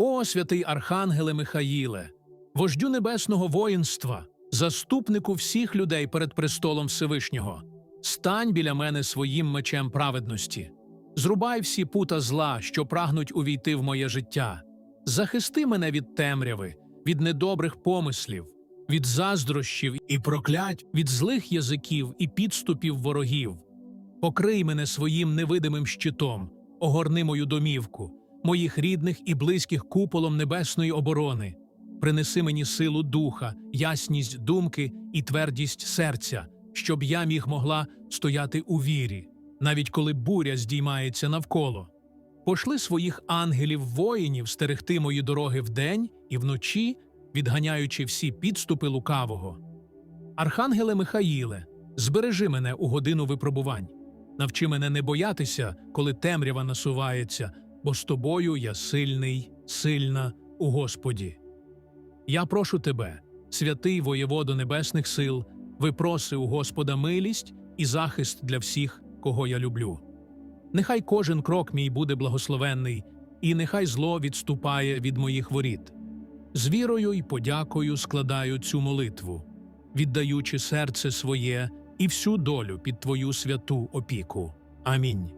О, святий Архангеле Михаїле, вождю небесного воїнства, заступнику всіх людей перед престолом Всевишнього, стань біля мене своїм мечем праведності, зрубай всі пута зла, що прагнуть увійти в моє життя, захисти мене від темряви, від недобрих помислів, від заздрощів і проклять, від злих язиків і підступів ворогів. Покрий мене своїм невидимим щитом, огорни мою домівку, моїх рідних і близьких куполом небесної оборони. Принеси мені силу духа, ясність думки і твердість серця, щоб я міг могла стояти у вірі, навіть коли буря здіймається навколо. Пошли своїх ангелів воїнів стерегти мої дороги вдень і вночі, відганяючи всі підступи лукавого. Архангеле Михаїле, збережи мене у годину випробувань. Навчи мене не боятися, коли темрява насувається, бо з тобою я сильний, сильна у Господі. Я прошу тебе, святий воєводо небесних сил, випроси у Господа милість і захист для всіх, кого я люблю. Нехай кожен крок мій буде благословенний, і нехай зло відступає від моїх воріт. З вірою й подякою складаю цю молитву, віддаючи серце своє і всю долю під Твою святу опіку. Амінь.